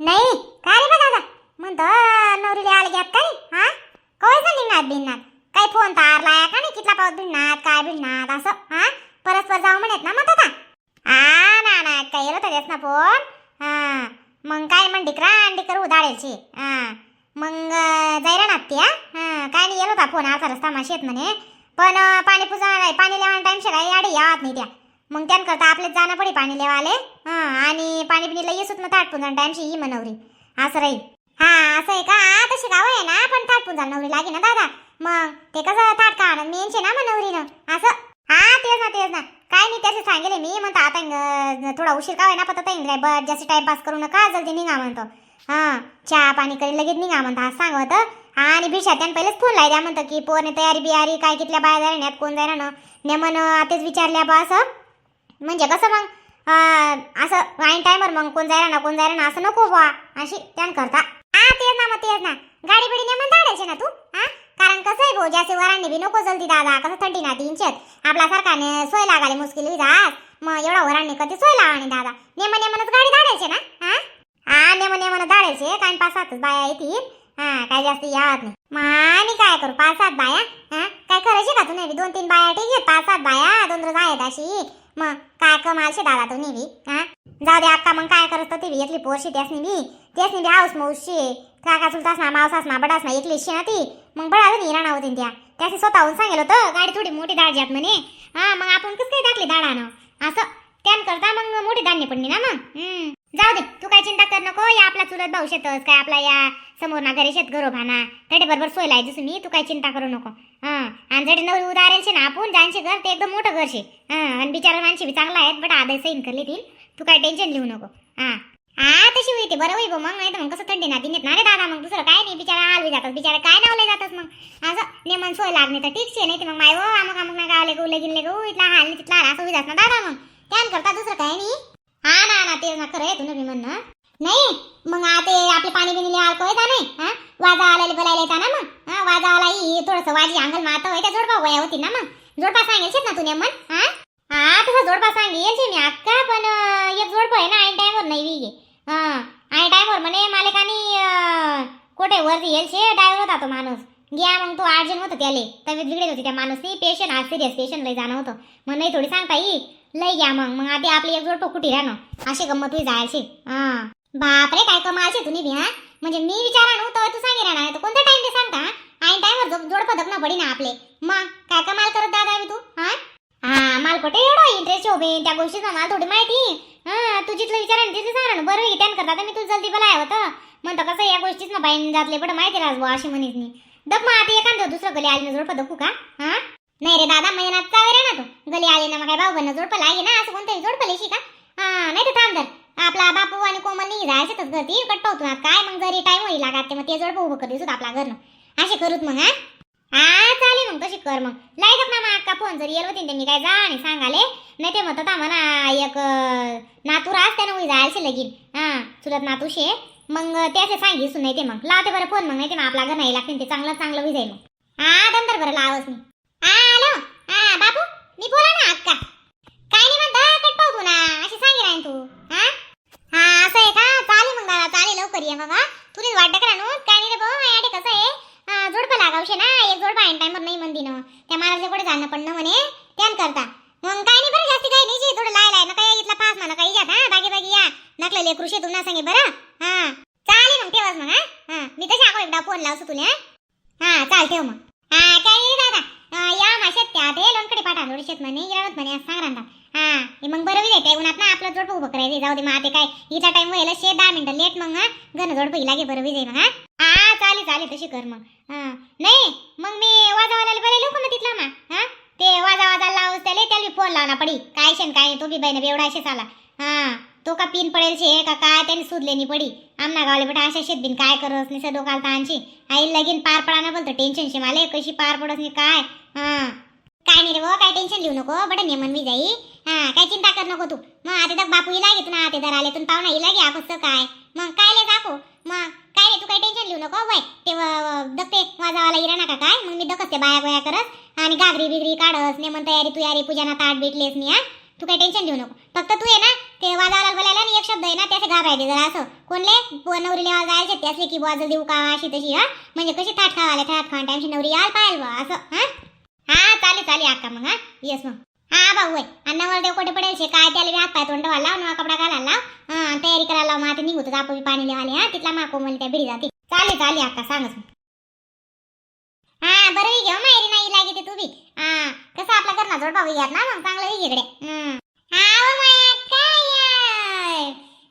नाही काय रे बा दादा? म्हणतो नवरीला आले घ्यात काय हा? कवाय झाली नात बिननात काय फोन तार लाया का नाही? कितला पाऊस बिननात काय बिननात असं? हा? परस्पर जाऊ म्हणत ना म्हणतो आता? हा ना ना काय येलो त्याच्यात ना फोन हा. मग काय म्हण डिकरा डिकर उदाळायची हा. मग जायरा ना ती हा. काय नाही येलो होता फोन अर्धा रस्ता माशी येत म्हणे. पण पाणी पुजा पाणी लेवायला टाइम काय याडी यावत नाही त्या. मग त्यान करता आपलेच जाणं पडी पाणी लेवाले. हां आणि पाणी पिणीला येसूत मग ताटपून जाणं टाइमशी ही मनवरी असं राहील. हा असं आहे का? तशी गाव आहे ना पण ताटपून जाणं नवरी लागे ना दादा. मग ते कसं ताट का आणत मी यांचे ना मग नवरीनं? असं? हा तेच ना तेच ना. काय नाही त्याचे सांगेले मी. म्हणतो आता थोडा उशीर का ना पता काय बट जास्त टाइमपास करू नका जल्दी निघा म्हणतो. हा चहा पाणी करी लगेच निघा म्हणतो असं सांगत. आणि भिषा त्यानं पहिलेच फोन लाय द्या म्हणतं की पोरने तयारी बियारी काय कितल्या बाया जाण्यात कोण जाणार ना नेमन आतेच विचारल्या बा असं म्हणजे कसं मग? असं वाईन टायमर मग कोण जायला ना कोण जायला ना असं नको बा अशी त्यान करता. हा तेच ना मग तेच ना. गाडी बिडी नेमन धाडायचे ना तू? हा कारण कसं आहे भाऊ जास्त वरांनी बी नको जल्दी दादा. कसं थंडी ना तीनशेत आपला सरकारने सोय लागाली मुश्किल विधास मग एवढा वरांनी कधी सोय लावानी दादा. नेमन नेमनच गाडी धाडायचे ना? हा हा नेमन नेमन धाडायचे कारण पाच सातच बाया येतील. हा काय जास्त यावत नाही. मग आणि काय करू? पाच सात बाया? हा? काय करायची का तू नाही दोन तीन बाया ठीक आहे पाच सात बाया? दोन रोज आहेत अशी. मग काय कमालशी दादा तू नेवी हा? जाऊ दे अक्का मग काय करत ती बी? एकली पोरशी त्यास नेवी त्यास नेवी हाऊस मौशी काका चुलतास ना मावसास ना बडास ना एकली ना ती. मग बडा अजून इराणा होती त्या. त्याशी स्वतःहून सांगेल होतं गाडी थोडी मोठी दाडजात म्हणे. हा मग आपण कसं काय टाकली दाडानं असं. त्यान करता मग मोठी दाडणी पडली ना मग? जाऊ दे तू काय चिंता कर नको या आपला चुलत भाऊ शेतच काय आपला या समोर ना घरी शेत घरो भाना. तडे बरोबर सोय जसं मी तू काय चिंता करू नको. हा आणि जडे नवरी उदारेल शे ना आपण ज्यांचे घर ते एकदम मोठं घर शे. हा आणि बिचारा माणसे बी चांगला आहेत बट आदर सैन करली तील. तू काय टेन्शन घेऊ नको. हा. हा तशी होईते बरं होई मग नाही तर मग कसं थंडी ना येत ना रे दादा मग? दुसरं काय नाही बिचारा हालवी जातात बिचारा काय नावले जातात मग? असं नेमन सोय लागणे तर ठीक शे नाही तर मग माय हो अमुक अमुक ना गावले गो गिनले ले गो इथला हाल तिथला असं होई जात ना दादा मग. त्यान करता दुसरं काय नाही. हा ना ना ते ना खरं आहे तुला मी म्हणणं. नाही मग आता आपले पाणी बिनी लिहाल कोय का नाही हा? वाजा आल्याला बोलायला येता ना मग हा? वाजा आला ही थोडस वाजी अंगल मात होय त्या जोडपा वया होती ना मग. जोडपा सांगेल ना तुने मन हा? हा तसा जोडपा सांगेल मी अक्का पण एक जोडपा आहे ना आई टाइमवर नाही विगे. हा ऐन टाइमवर म्हणे मालिकानी कोठे वरती येईल शे ड्रायव्हर होता तो माणूस. घ्या मग तो अर्जंट होतं त्याले. तब्येत बिघडेल होती त्या माणूसनी पेशंट आज सिरियस पेशंट लय जाणं होतं. मग नाही थोडी सांगता येईल. लय घ्या मग मग आता आपली एक जोड कुठे राहणं? अशी गंमत होई जायचे हा. बापरे काय कमालशी तुम्ही बी हा? म्हणजे मी विचारा नव्हतं तू सांगे राहणार तर कोणता टाइम ते सांगता आणि टाइमवर जोड जोड पदक पडी ना आपले. मग काय कमाल करत दादा तू हा? हा माल कुठे एवढा इंटरेस्ट होबे त्या गोष्टीचा मला थोडी माहिती. हा तू जिथलं विचारा ना तिथे सांगा बरं बरं त्यान करता. मी तुला जल्दी बोलाय होतं. म्हणतो कसं या गोष्टीच ना बाईन जातले पण माहिती राज अशी म्हणीत मी दग मग आता एखादं दुसरं गली आली ना जोड पदकू का हा? नाही रे दादा महिन्यात चावे ना तू. गली आली ना मग काय भाऊ बन जोडपं लागे ना असं कोणतंही जोडपं लेशी का? हा नाही तर थांब आपला बापू आणि कोमल नाही जायचं घर ती कटपावतो ना काय मग जरी टाईम होईल लागा ते मग ते जोडपं उभं कर दिसत घरनं. असे करूत मग हा? हा चालेल मग तशी कर मग. लाईक ना मग अक्का फोन जर येलो होती मी काय जा आणि सांगाले. नाही ते म्हणतात म्हणा एक नातू रास त्यानं होई जायचे लगीन. हा चुलत नातू शे मग सांगी सुन नाही ते मग. लावते बरं फोन मग नाही ते मग आपला घर नाही लागते ते. चांगलं चांगलं होई जाईल मग. हा दंतर बरं लावच मी. हा हॅलो हा बापू मी बोला ना अक्का काय नाही म्हणता कट पाहू ना अशी सांगे राहीन तू हा हा असं आहे का चालेल मग दादा चालेल लवकर ये मग हा तुला वाटतं करा नो काय नाही रे भाऊ माझ्याकडे कसं आहे हा, जोडपं लागावशे ना एक जोडपं आहे टाइमवर नाही म्हणती ना त्या महाराजच्या पुढे जाणं पडणं म्हणे त्यान करता मग काय नाही बरं जास्ती काही नाही जे थोडं लाय लाय ना काही इथला पास म्हणा काही जात हा बागी बागी या नकलेले लेकरू शे तुम्हाला सांगे बरं? हा. चालेल मग ठेवाच मग हा. मी तशी आको एकदा फोन लावतो तुला हा. चाल ठेव मग. हा काय नाही दादा या माशात त्या ते लोणकडे पाठा थोडीशेत म्हणे येणत म्हणे असं सांग हा मग बरं विचार उन्हात ना आपलं जोडपं उभं करायचं जाऊ दे मग आता काय. हिचा टाईम व्हायला शे दहा मिनिटं लेट मग हा. घन जोडपं लागे बरं विजय मग हा. चालेल चालेल तशी कर मग. हा. नाही मग मी वाजावाला बरं लोक मग तिथला मग हा? ते वाजा वाजा लावूस त्याला त्याला फोन लावना पडी. काय शेन काय तो बी बहिण एवढा असेच आला. हा. तो का पिन पडेल शे का काय त्याने सुधलेनी पडी. आमना गावले बेटा अशा शेत बिन काय करस निसं डोकाल तांची आई लगीन पार पडाना बोलतो टेन्शन शे माले कशी पार पडस नाही काय? हा. काय नाही रे वो काय टेन्शन लिहू नको बट नेमन मी जाई. हा काय चिंता कर नको तू. मग आता तर बापू इला घेत ना ते दराले तुन पाहुणा इला घ्या कसं काय. मग काय ले दाखव? मग काय रे तू काय टेन्शन लिहू नको? वय ते व- दगते इरा नका काय? मग मी दकसते बाया गोया करत आणि गागरी बिगरी काढस नेमन तयारी तुयारी पूजाना ताट भेटलेस मी हा. तू काय टेन्शन घेऊ नको. फक्त तू आहे ना ते वाजायला बोलायला आणि एक शब्द आहे ना त्याचे घाबरायचे जरा असं. कोणले? ब- नवरीले जायचे ते असले की बुवा देऊ का? अशी तशी हा? म्हणजे कशी थाट खावाले थाट खावा टाइमची नवरी याल पाहिल बा असं हा? हा चालेल चालेल अक्का मग हा? येस मग हा भाऊ होय. आणि नवरदेव कोठे पडेल? शे काय त्याला बी हात पाय तोंड लाव नवा कपडा घालायला लाव. हा तयारी करायला लाव मग आता निघतो आपण पाणी लिहाले हा? तिथला माको मला त्या भिडी जाते. चालेल चालेल अक्का सांगच हा बरं ही घेऊ मायरी नाही लागे ते तू बी. हा कसं आपला घरना जोड भाऊ घ्यात ना मग चांगलं इकडे. हा. हो, हा ओ माया काय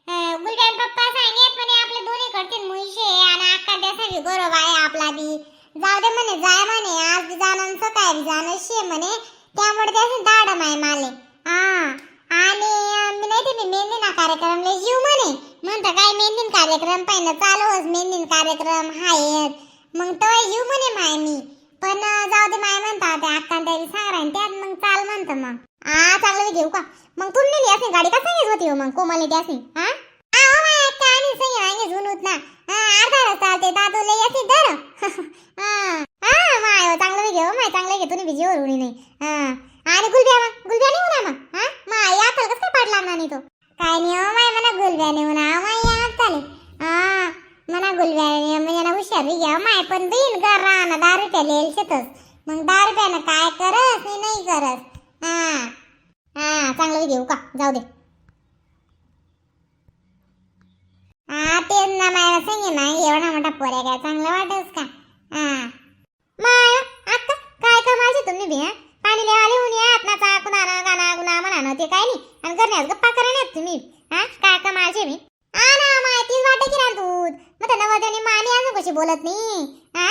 अं, गुलबेन पप्पा सांगेत म्हणे आपले दोन्ही कडतील मुळशे आणि अक्का त्यासाठी गौरव आहे आपला बी. जाऊ दे म्हणे जाय म्हणे. आज बी जाणं काय बी जाणं शे म्हणे. त्यामुळे त्याचे दाडम आहे माले. हा. आणि मी नाही ते मी कार्यक्रम लय जीव म्हणे. म्हणतं काय मेहंदीन कार्यक्रम पाहिजे चालूच मेहंदीन कार्यक्रम आहेत मग तो येऊ म्हणे माय मी. पण जाऊ दे माय म्हणता ते अक्का त्या सांग त्यात मग चाल म्हणतं मग. हा चांगलं घेऊ का? मग तुम्ही नेली असं गाडी का सांगित होती हो मग? कोमलने त्यासनी हा? आ, हो आणि सही आहे जुनूत ना. अर्धा रस्ता ते दादू लय हा. माय चांगलं घेऊ माय चांगलं घेतो नाही बिजीवर उडी नाही. हा. आणि गुलब्या मग? गुलब्या नाही होणार मग? हा? माय या कसं काय पाडला नाही तो? काय नाही हो माय मला गुलब्या नाही होणार. माय या चालेल. हा. मला गुलब्या म्हणजे ना हुशार घ्या हो, माय पण बिन कर राहणं दहा शेतच मग दहा रुपयानं काय करस नाही करस. हा. हा चांगलं घेऊ का? जाऊ दे. हा तेच ना माय सांगे ना एवढा मोठा पोऱ्या काय चांगलं वाटस का? हा. माय आता काय कमायचे तुम्ही बी हा? पाणी लेवाले होऊन यात ना गाणा गुणा म्हणा ते काय नाही. आणि करण्यास गप्पा करण्यात तुम्ही हा? काय मी ना वाटे की ना दूध. मग त्या नवरदेवनी मामी अजून कशी बोलत नाही हा?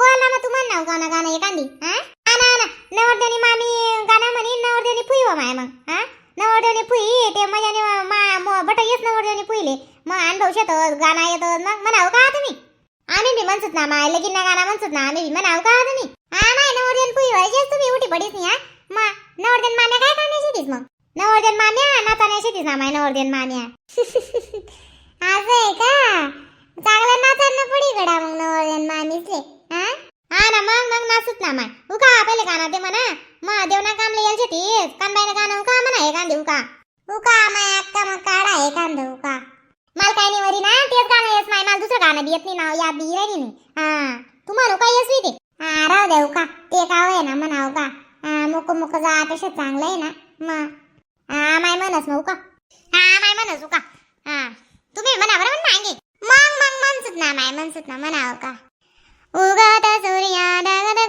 बोल ना मग तू म्हण ना गाणं गाणं एखादी हा? ना ना नवरदेवनी मामी गाणं म्हणे नवरदेनी फुई हो माय मग हा? नवरदेवनी फुई ते मजाने मा म- बट येस फुईले. मग अनुभव शेतत गाणं येतं मग म्हणाव का तुम्ही? आम्ही बी म्हणसत ना माय लगीन ना गाणं म्हणसत ना आम्ही बी म्हणाव का तुम्ही? हा माय नवरदेवन फुई तुम्ही उठी पडीस नाही हा मा नवरदेन माम्या काय करण्याची शेतीस मग? नवरदेन माम्या नाचाण्याची शेतीस ना माय नवरदेन माम्या? असं आहे का? चांगलं नाचायला पुढे गडा मग नवरदेन मामीचे हा हा ना मग मग नाचत ना माय. उका पहिले गाणं ते म्हणा. मग देवना कामले यायचे तीस कानबाईने गाणं उका म्हणा हे कांदे उका. उका माय अक्का मग काढा हे कांदे उका मला काय नाही वरी ना तेच गाणं येस माय मला येत नाही नाव याद बी राहिली नाही. हा तुम्हाला काय येस ते? हा राहू दे हो उका ते का आहे ना म्हणा उका हा मुक जा पेक्षा चांगलं आहे ना मग हा माय म्हणस मग हो का? हा माय म्हणस हो का? हा. तुम्ही म्हणा बरं मागे मग मग म्हणसत ना माय म्हणसत ना म्हणा उका उगत सूर्या दग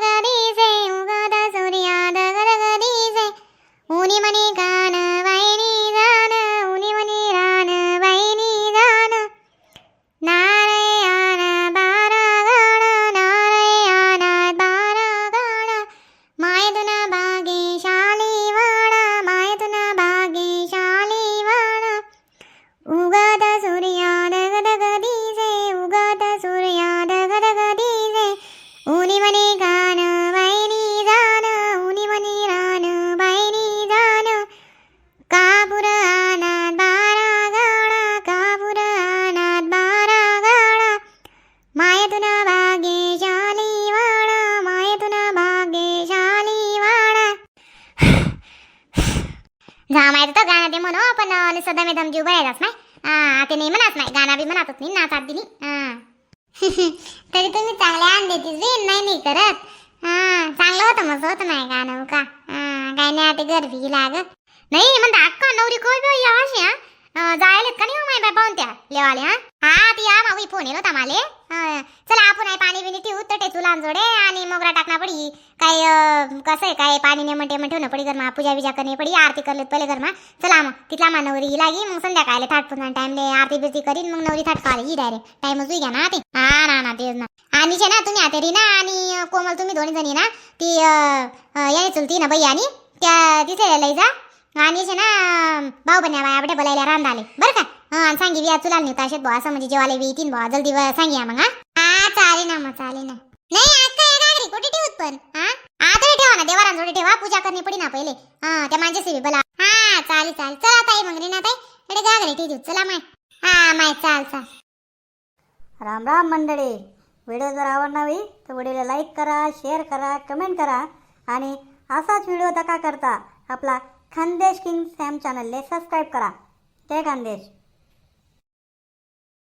पण अं, सदा मी दमजीव भरायचाच नाही हा ते नाही म्हणत नाही गाणं बी म्हणतच नाही नाचात बी नाही। हा. तरी तुम्ही चांगले आण देतीस बी नाही नाही करत। हां चांगलं होतं मग होतं नाही गाणं का हा काय नाही आता गरबी लाग। नाही म्हणता अक्का नवरी कोण बाई अशी हा जायलेत का नाही हो माय बाय पाहून त्या लेवाले हा। हा ती या भाऊ फोन येलो होता माले चला आपण आहे पाणी बिनी ठेवू तर टेचू लांजोडे आणि मोगरा टाकना पडी काय कसं आहे काय पाणी नेमन टेमन ठेवणं पडी घरमा पूजा बिजा करणे पडी आरती करले पहिले घरमा. चला मग तिथला मा नवरी लागी मग संध्याकाळला थाट पुन्हा टाइमले आरती बिरती करीन मग नवरी थाट खाली डायरेक्ट टाइमच घ्या ना ते हा ना ना तेच ना. आणि छे ना तुम्ही आता रीना आणि कोमल तुम्ही दोन्ही जणी ना ती अं, अं, याने चुलती ना बाई आणि त्या तिथे लई जा. आणि छे ना भाऊ बन्या बाय आपल्या बोलायला रांद आले बरं का? हा आणि सांगी बिया चुला नेता ताशेत भाऊ असं म्हणजे जेवायला बी तीन बुवा जल्दी सांगी मग हा चालेल ना मग चालेल ना. नाही अक्का या गागरी कुठे ठेवत पण हा? आता ठेवा ना देवारां ठेवा पूजा करणी पडी ना पहिले. हा त्या माझ्याशी बोला. हा चालेल चालेल. चला ताई मग रीना ताई इकडे गागरी ठेवू चला माय. हा माय चाल चाल. राम राम मंडळी. व्हिडिओ जर आवडणावी तर व्हिडिओला लाईक करा शेअर करा कमेंट करा. आणि असाच व्हिडिओ दका करता आपला खानदेश किंग सॅम चॅनलले सबस्क्राईब करा. जय खानदेश.